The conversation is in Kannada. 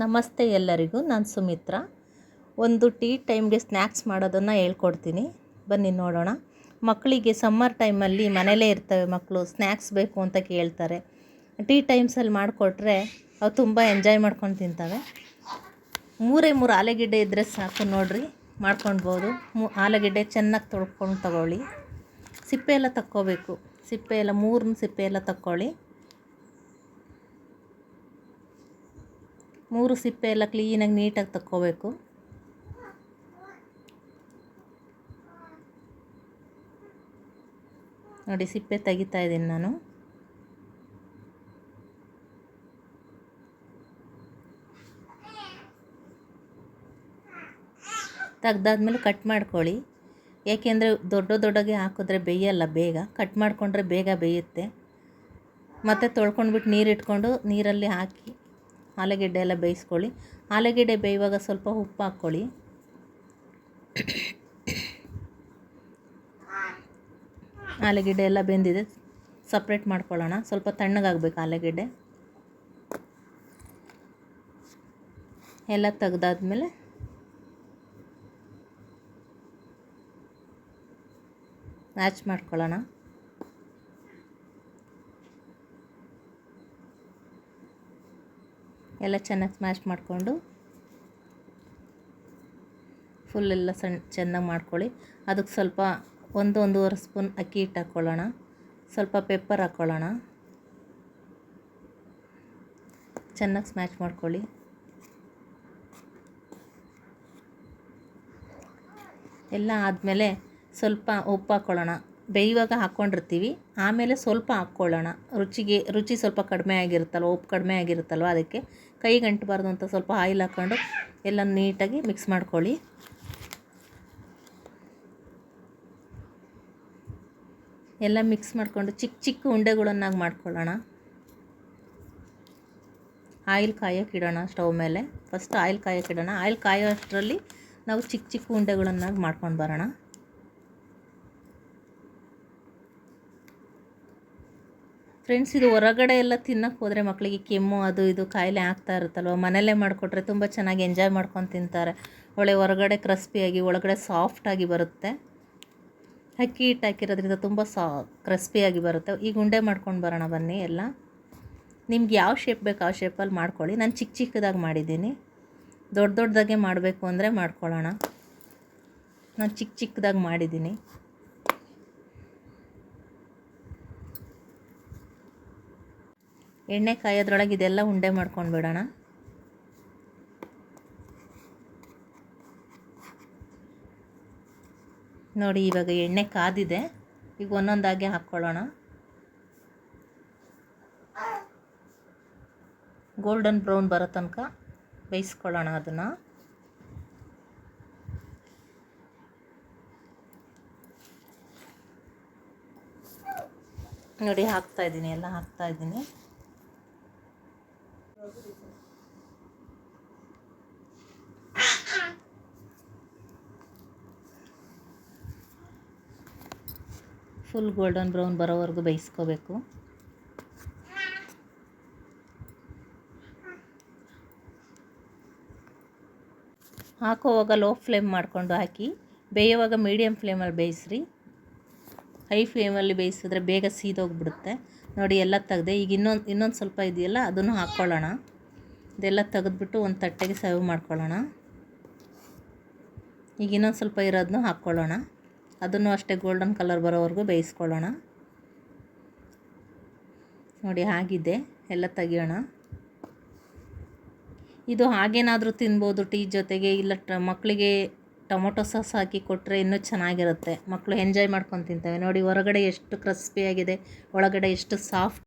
ನಮಸ್ತೆ ಎಲ್ಲರಿಗೂ, ನಾನು ಸುಮಿತ್ರ. ಒಂದು ಟೀ ಟೈಮ್ಗೆ ಸ್ನ್ಯಾಕ್ಸ್ ಮಾಡೋದನ್ನು ಹೇಳ್ಕೊಡ್ತೀನಿ. ಬನ್ನಿ ನೋಡೋಣ. ಮಕ್ಕಳಿಗೆ ಸಮ್ಮರ್ ಟೈಮಲ್ಲಿ ಮನೇಲೇ ಇರ್ತವೆ ಮಕ್ಕಳು ಸ್ನ್ಯಾಕ್ಸ್ ಬೇಕು ಅಂತ ಕೇಳ್ತಾರೆ. ಟೀ ಟೈಮ್ಸಲ್ಲಿ ಮಾಡಿಕೊಟ್ರೆ ಅವು ತುಂಬ ಎಂಜಾಯ್ ಮಾಡ್ಕೊಂಡು ತಿಂತವೆ. ಮೂರೇ ಮೂರು ಆಲೂಗೆಡ್ಡೆ ಇದ್ದರೆ ಸಾಕು ನೋಡಿರಿ, ಮಾಡ್ಕೊಳ್ಬೋದು. ಮೂ, ಆಲೂಗೆಡ್ಡೆ ಚೆನ್ನಾಗಿ ತೊಳ್ಕೊಂಡು ತಗೊಳ್ಳಿ. ಸಿಪ್ಪೆ ಎಲ್ಲ ತಕ್ಕೋಬೇಕು. ಸಿಪ್ಪೆ ಎಲ್ಲ ಮೂರನ್ನ ಸಿಪ್ಪೆ ಎಲ್ಲ ತಕ್ಕೊಳ್ಳಿ ಮೂರು ಸಿಪ್ಪೆ ಎಲ್ಲ ಕ್ಲೀನಾಗಿ ನೀಟಾಗಿ ತಕ್ಕೋಬೇಕು. ನೋಡಿ ಸಿಪ್ಪೆ ತೆಗಿತಾ ಇದ್ದೀನಿ ನಾನು. ತೆಗ್ದಾದ್ಮೇಲೆ ಕಟ್ ಮಾಡ್ಕೊಳ್ಳಿ. ಏಕೆಂದರೆ ದೊಡ್ಡ ದೊಡ್ಡಗೆ ಹಾಕಿದ್ರೆ ಬೇಯಲ್ಲ ಬೇಗ. ಕಟ್ ಮಾಡಿಕೊಂಡ್ರೆ ಬೇಗ ಬೇಯುತ್ತೆ. ಮತ್ತು ತೊಳ್ಕೊಂಡ್ಬಿಟ್ಟು ನೀರು ಇಟ್ಕೊಂಡು ನೀರಲ್ಲಿ ಹಾಕಿ ಆಲೂಗೆಡ್ಡೆ ಎಲ್ಲ ಬೇಯಿಸ್ಕೊಳ್ಳಿ. ಆಲೂಗೆಡ್ಡೆ ಬೇಯುವಾಗ ಸ್ವಲ್ಪ ಉಪ್ಪು ಹಾಕ್ಕೊಳ್ಳಿ. ಆಲೂಗೆಡ್ಡೆ ಎಲ್ಲ ಬೆಂದಿದೆ. ಸಪ್ರೇಟ್ ಮಾಡ್ಕೊಳ್ಳೋಣ. ಸ್ವಲ್ಪ ತಣ್ಣಗಾಗಬೇಕು ಆಲೂಗೆಡ್ಡೆ. ಎಲ್ಲ ತೆಗ್ದಾದ್ಮೇಲೆ ಮ್ಯಾಚ್ ಮಾಡ್ಕೊಳ್ಳೋಣ. ಎಲ್ಲ ಚೆನ್ನಾಗಿ ಸ್ಮ್ಯಾಶ್ ಮಾಡಿಕೊಂಡು ಫುಲ್ ಎಲ್ಲ ಸಣ್ಣ ಚೆನ್ನಾಗಿ ಮಾಡ್ಕೊಳ್ಳಿ. ಅದಕ್ಕೆ ಸ್ವಲ್ಪ ಒಂದು ಒಂದೂವರೆ ಸ್ಪೂನ್ ಅಕ್ಕಿ ಹಿಟ್ಟು ಹಾಕ್ಕೊಳ್ಳೋಣ. ಸ್ವಲ್ಪ ಪೆಪ್ಪರ್ ಹಾಕ್ಕೊಳ್ಳೋಣ. ಚೆನ್ನಾಗಿ ಸ್ಮ್ಯಾಶ್ ಮಾಡ್ಕೊಳ್ಳಿ. ಎಲ್ಲ ಆದಮೇಲೆ ಸ್ವಲ್ಪ ಉಪ್ಪು ಹಾಕ್ಕೊಳ್ಳೋಣ. ಬೇಯುವಾಗ ಹಾಕ್ಕೊಂಡಿರ್ತೀವಿ. ಆಮೇಲೆ ಸ್ವಲ್ಪ ಹಾಕ್ಕೊಳ್ಳೋಣ. ರುಚಿಗೆ, ರುಚಿ ಸ್ವಲ್ಪ ಕಡಿಮೆ ಆಗಿರುತ್ತಲ್ವ, ಉಪ್ಪು ಕಡಿಮೆ ಆಗಿರುತ್ತಲ್ವ, ಅದಕ್ಕೆ ಕೈಗೆ ಅಂಟಬಾರ್ದು ಅಂತ ಸ್ವಲ್ಪ ಆಯಿಲ್ ಹಾಕ್ಕೊಂಡು ಎಲ್ಲ ನೀಟಾಗಿ ಮಿಕ್ಸ್ ಮಾಡ್ಕೊಳ್ಳಿ. ಎಲ್ಲ ಮಿಕ್ಸ್ ಮಾಡಿಕೊಂಡು ಚಿಕ್ಕ ಚಿಕ್ಕ ಉಂಡೆಗಳನ್ನಾಗಿ ಮಾಡ್ಕೊಳ್ಳೋಣ. ಆಯಿಲ್ ಕಾಯೋಕೆ ಇಡೋಣ ಸ್ಟವ್ ಮೇಲೆ. ಫಸ್ಟ್ ಆಯಿಲ್ ಕಾಯೋಕೆ ಇಡೋಣ. ಆಯಿಲ್ ಕಾಯೋ ಅಷ್ಟರಲ್ಲಿ ನಾವು ಚಿಕ್ಕ ಚಿಕ್ಕ ಉಂಡೆಗಳನ್ನಾಗಿ ಮಾಡ್ಕೊಂಡು ಬರೋಣ. ಫ್ರೆಂಡ್ಸ್ ಇದು ಹೊರಗಡೆ ಎಲ್ಲ ತಿನ್ನೋಕ್ಕೆ ಹೋದರೆ ಮಕ್ಕಳಿಗೆ ಕೆಮ್ಮು, ಅದು ಇದು ಕಾಯಿಲೆ ಆಗ್ತಾ ಇರುತ್ತಲ್ವ? ಮನೆಯಲ್ಲೇ ಮಾಡಿಕೊಟ್ರೆ ತುಂಬ ಚೆನ್ನಾಗಿ ಎಂಜಾಯ್ ಮಾಡ್ಕೊಂಡು ತಿಂತಾರೆ. ಒಳ್ಳೆ ಹೊರಗಡೆ ಕ್ರಿಸ್ಪಿಯಾಗಿ ಒಳಗಡೆ ಸಾಫ್ಟಾಗಿ ಬರುತ್ತೆ. ಅಕ್ಕಿ ಹಿಟ್ಟು ಹಾಕಿರೋದ್ರಿಂದ ತುಂಬ ಸಾ ಕ್ರಿಸ್ಪಿಯಾಗಿ ಬರುತ್ತೆ. ಈಗ ಉಂಡೆ ಮಾಡ್ಕೊಂಡು ಬರೋಣ ಬನ್ನಿ ಎಲ್ಲ. ನಿಮ್ಗೆ ಯಾವ ಶೇಪ್ ಬೇಕು ಆ ಶೇಪಲ್ಲಿ ಮಾಡ್ಕೊಳ್ಳಿ. ನಾನು ಚಿಕ್ಕ ಚಿಕ್ಕದಾಗಿ ಮಾಡಿದ್ದೀನಿ. ದೊಡ್ಡ ದೊಡ್ಡದಾಗೆ ಮಾಡಬೇಕು ಅಂದರೆ ಮಾಡ್ಕೊಳ್ಳೋಣ. ನಾನು ಚಿಕ್ಕ ಚಿಕ್ಕದಾಗಿ ಮಾಡಿದ್ದೀನಿ. ಎಣ್ಣೆ ಕಾಯೋದ್ರೊಳಗೆ ಇದೆಲ್ಲ ಉಂಡೆ ಮಾಡ್ಕೊಂಡು ಬಿಡೋಣ. ನೋಡಿ ಇವಾಗ ಎಣ್ಣೆ ಕಾದಿದೆ. ಈಗ ಒಂದೊಂದಾಗಿ ಹಾಕ್ಕೊಳ್ಳೋಣ ಗೋಲ್ಡನ್ ಬ್ರೌನ್ ಬರೋ ತನಕ ಬೇಯಿಸ್ಕೊಳ್ಳೋಣ ಅದನ್ನು. ನೋಡಿ, ಹಾಕ್ತಾ ಇದ್ದೀನಿ, ಎಲ್ಲ ಹಾಕ್ತಾ ಇದ್ದೀನಿ. ಫುಲ್ ಗೋಲ್ಡನ್ ಬ್ರೌನ್ ಬರೋವರೆಗೂ ಬೇಯಿಸ್ಕೋಬೇಕು. ಹಾಕೋವಾಗ ಲೋ ಫ್ಲೇಮ್ ಮಾಡಿಕೊಂಡು ಹಾಕಿ, ಬೇಯುವಾಗ ಮೀಡಿಯಮ್ ಫ್ಲೇಮಲ್ಲಿ ಬೇಯಿಸ್ರಿ. ಹೈ ಫ್ಲೇಮಲ್ಲಿ ಬೇಯಿಸಿದ್ರೆ ಬೇಗ ಸೀದೋಗ್ಬಿಡುತ್ತೆ. ನೋಡಿ ಎಲ್ಲ ತೆಗ್ದೆ, ಈಗ ಇನ್ನೊಂದು ಇನ್ನೊಂದು ಸ್ವಲ್ಪ ಇದೆಯಲ್ಲ, ಅದನ್ನು ಹಾಕ್ಕೊಳ್ಳೋಣ. ಇದೆಲ್ಲ ತೆಗೆದ್ಬಿಟ್ಟು ಒಂದು ತಟ್ಟೆಗೆ ಸರ್ವ್ ಮಾಡ್ಕೊಳ್ಳೋಣ. ಈಗ ಇನ್ನೊಂದು ಸ್ವಲ್ಪ ಇರೋದನ್ನು ಹಾಕ್ಕೊಳ್ಳೋಣ. ಅದನ್ನು ಅಷ್ಟೇ ಗೋಲ್ಡನ್ ಕಲರ್ ಬರೋವರೆಗೂ ಬೇಯಿಸ್ಕೊಳ್ಳೋಣ. ನೋಡಿ, ಆಗಿದೆ. ಎಲ್ಲ ತೆಗಿಯೋಣ. ಇದು ಹಾಗೇನಾದರೂ ತಿನ್ಬೋದು ಟೀ ಜೊತೆಗೆ, ಇಲ್ಲ ಮಕ್ಕಳಿಗೆ ಟೊಮೊಟೊ ಸಾಸ್ ಹಾಕಿ ಕೊಟ್ಟರೆ ಇನ್ನೂ ಚೆನ್ನಾಗಿರುತ್ತೆ. ಮಕ್ಕಳು ಎಂಜಾಯ್ ಮಾಡ್ಕೊಂಡು ತಿಂತವೆ. ನೋಡಿ, ಹೊರಗಡೆ ಎಷ್ಟು ಕ್ರಿಸ್ಪಿಯಾಗಿದೆ. ಒಳಗಡೆ ಎಷ್ಟು ಸಾಫ್ಟ್